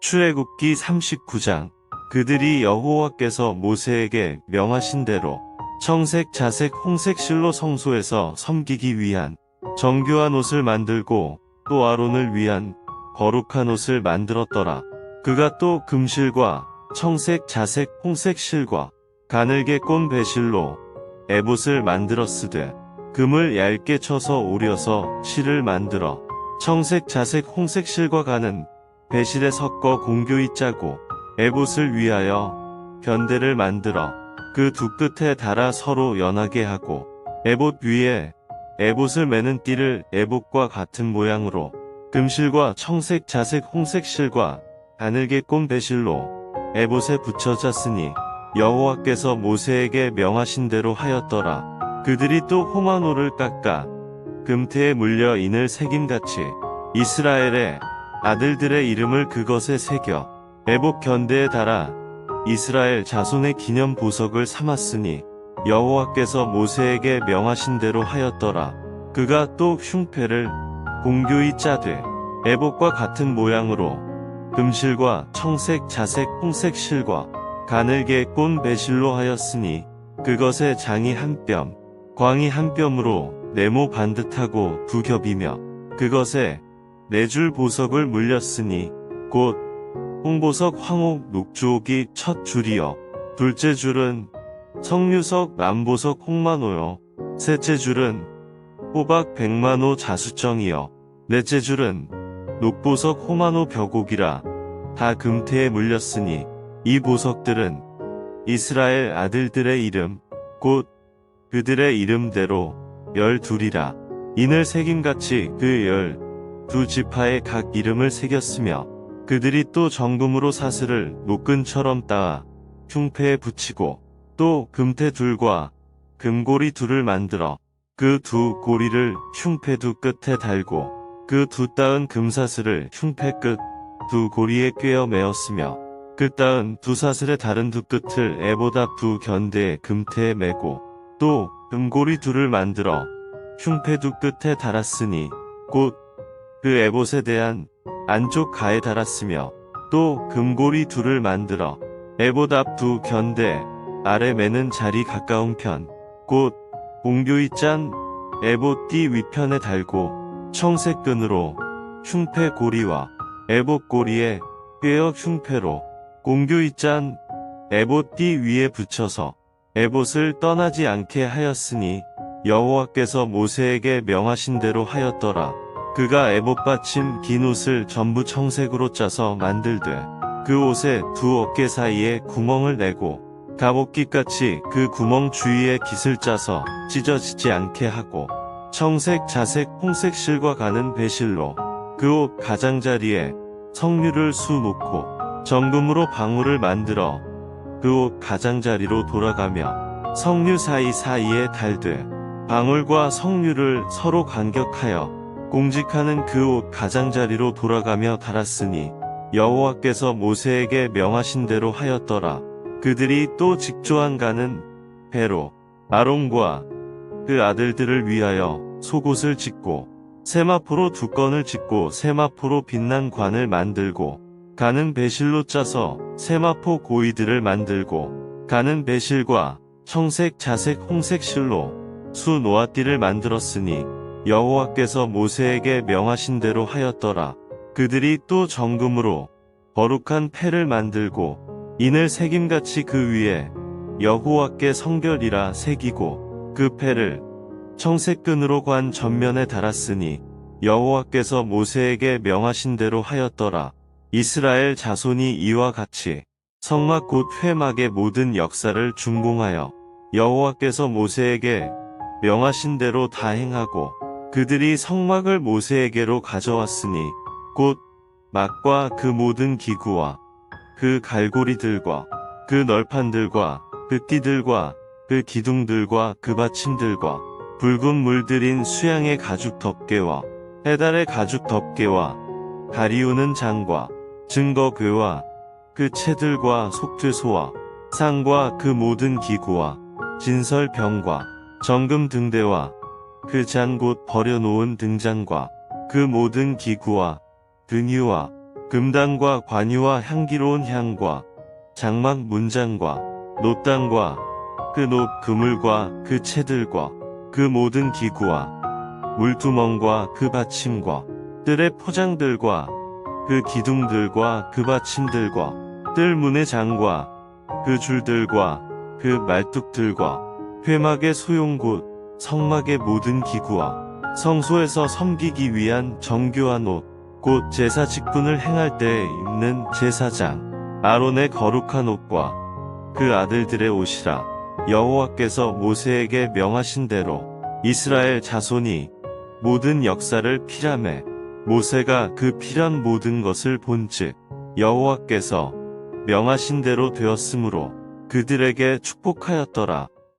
출애굽기 39장 그들이 여호와께서 모세에게 명하신 대로 청색, 자색, 홍색 실로 성소에서 섬기기 위한 정교한 옷을 만들고 또 아론을 위한 거룩한 옷을 만들었더라. 그가 또 금실과 청색, 자색, 홍색 실과 가늘게 꼰 배실로 에봇을 만들었으되 금을 얇게 쳐서 오려서 실을 만들어 청색, 자색, 홍색 실과 가는 배실에 섞어 공교히 짜고 에봇을 위하여 변대를 만들어 그 두 끝에 달아 서로 연하게 하고 에봇 위에 에봇을 매는 띠를 에봇과 같은 모양으로 금실과 청색, 자색, 홍색 실과 가늘게 꼰 배실로 에봇에 붙여 짰으니 여호와께서 모세에게 명하신 대로 하였더라. 그들이 또 홍화노를 깎아 금태에 물려 인을 새김같이 이스라엘의 아들들의 이름을 그것에 새겨 에봇 견대에 달아 이스라엘 자손의 기념 보석을 삼았으니 여호와께서 모세에게 명하신 대로 하였더라. 그가 또 흉패를 공교히 짜되 에봇과 같은 모양으로 금실과 청색, 자색, 홍색 실과 가늘게 꼰 배실로 하였으니 그것의 장이 한 뼘, 광이 한 뼘으로 네모 반듯하고 두 겹이며 그것에 네 줄 보석을 물렸으니 곧 홍보석, 황옥, 녹주옥이 첫 줄이요. 둘째 줄은 성유석, 남보석, 홍만호요. 셋째 줄은 호박, 백만호, 자수정이요. 넷째 줄은 녹보석, 호만호, 벽옥이라 다 금태에 물렸으니 이 보석들은 이스라엘 아들들의 이름 곧 그들의 이름대로 열둘이라. 인을 새김같이 그열 두 지파에 각 이름을 새겼으며 그들이 또 정금으로 사슬을 노끈처럼 따아 흉패에 붙이고 또 금태 둘과 금고리 둘을 만들어 그 두 고리를 흉패 두 끝에 달고 그 두 따은 금사슬을 흉패 끝 두 고리에 꿰어 메었으며 그 따은 두 사슬의 다른 두 끝을 에보다 두 견대의 금태에 메고 또 금고리 둘을 만들어 흉패 두 끝에 달았으니 곧 그 에봇에 대한 안쪽 가에 달았으며 또 금고리 둘을 만들어 에봇 앞 두 견대 아래 매는 자리 가까운 편 곧 공교이 짠 에봇 띠 위편에 달고 청색 끈으로 흉패 고리와 에봇 고리에 꿰어 흉패로 공교이 짠 에봇 띠 위에 붙여서 에봇을 떠나지 않게 하였으니 여호와께서 모세에게 명하신 대로 하였더라. 그가 에봇 받침 긴 옷을 전부 청색으로 짜서 만들되 그 옷에 두 어깨 사이에 구멍을 내고 갑옷깃같이 그 구멍 주위에 깃을 짜서 찢어지지 않게 하고 청색, 자색, 홍색 실과 가는 배실로 그 옷 가장자리에 석류를 수 놓고 정금으로 방울을 만들어 그 옷 가장자리로 돌아가며 석류 사이 사이에 달되 방울과 석류를 서로 간격하여 공직하는 그 옷 가장자리로 돌아가며 달았으니 여호와께서 모세에게 명하신 대로 하였더라. 그들이 또 직조한 가는 배로 아론과 그 아들들을 위하여 속옷을 짓고 세마포로 두 건을 짓고 세마포로 빛난 관을 만들고 가는 배실로 짜서 세마포 고이들을 만들고 가는 배실과 청색, 자색, 홍색 실로 수 노아띠를 만들었으니 여호와께서 모세에게 명하신 대로 하였더라. 그들이 또 정금으로 거룩한 패를 만들고 인을 새김같이 그 위에 여호와께 성결이라 새기고 그 패를 청색끈으로 관 전면에 달았으니 여호와께서 모세에게 명하신 대로 하였더라. 이스라엘 자손이 이와 같이 성막 곧 회막의 모든 역사를 준공하여 여호와께서 모세에게 명하신 대로 다 행하고 그들이 성막을 모세에게로 가져왔으니 곧 막과 그 모든 기구와 그 갈고리들과 그 널판들과 그 띠들과 그 기둥들과 그 받침들과 붉은 물들인 수양의 가죽 덮개와 해달의 가죽 덮개와 가리우는 장과 증거궤와 그 채들과 속죄소와 상과 그 모든 기구와 진설병과 정금 등대와 그잔곧 버려놓은 등잔과 그 모든 기구와 등유와 금단과 관유와 향기로운 향과 장막 문장과 놋단과 그놋 그물과 그 채들과 그 모든 기구와 물두멍과 그 받침과 뜰의 포장들과 그 기둥들과 그 받침들과 뜰 문의 장과 그 줄들과 그 말뚝들과 회막의 소용곳 성막의 모든 기구와 성소에서 섬기기 위한 정교한 옷, 곧 제사 직분을 행할 때에 입는 제사장, 아론의 거룩한 옷과 그 아들들의 옷이라 여호와께서 모세에게 명하신 대로 이스라엘 자손이 모든 역사를 피람해 모세가 그 피란 모든 것을 본즉 여호와께서 명하신 대로 되었으므로 그들에게 축복하였더라.